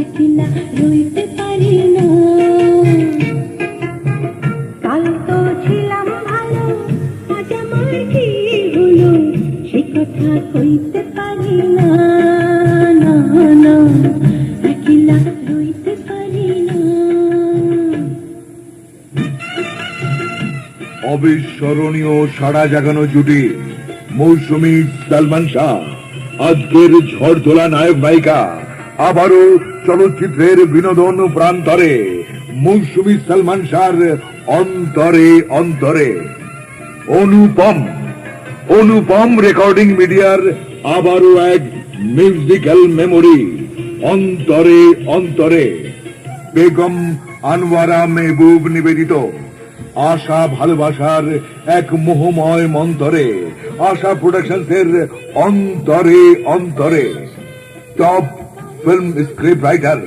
একলা রইতে পারি না কাল তো ছিলাম ভালো কি সে কথা কইতে পারি না না না একলা অবিস্মরণীয় সাড়া জাগানো জুটি, মৌসুমী সালমান শাহ আজকের ঝড় তোলা নায়ক নায়িকা, আবারও চলচ্চিত্রের বিনোদন প্রান্তরে মৌসুমী সালমান শাহর অন্তরে অন্তরে। অনুপম অনুপম রেকর্ডিং মিডিয়ার আবারও এক মিউজিক্যাল মেমোরি, অন্তরে অন্তরে। বেগম আনোয়ারা মেহবুব নিবেদিত। আশা ভালোবাসার এক মোহময় মন্তরে আশা প্রোডাকশনসের অন্তরে অন্তরে। Top film script writer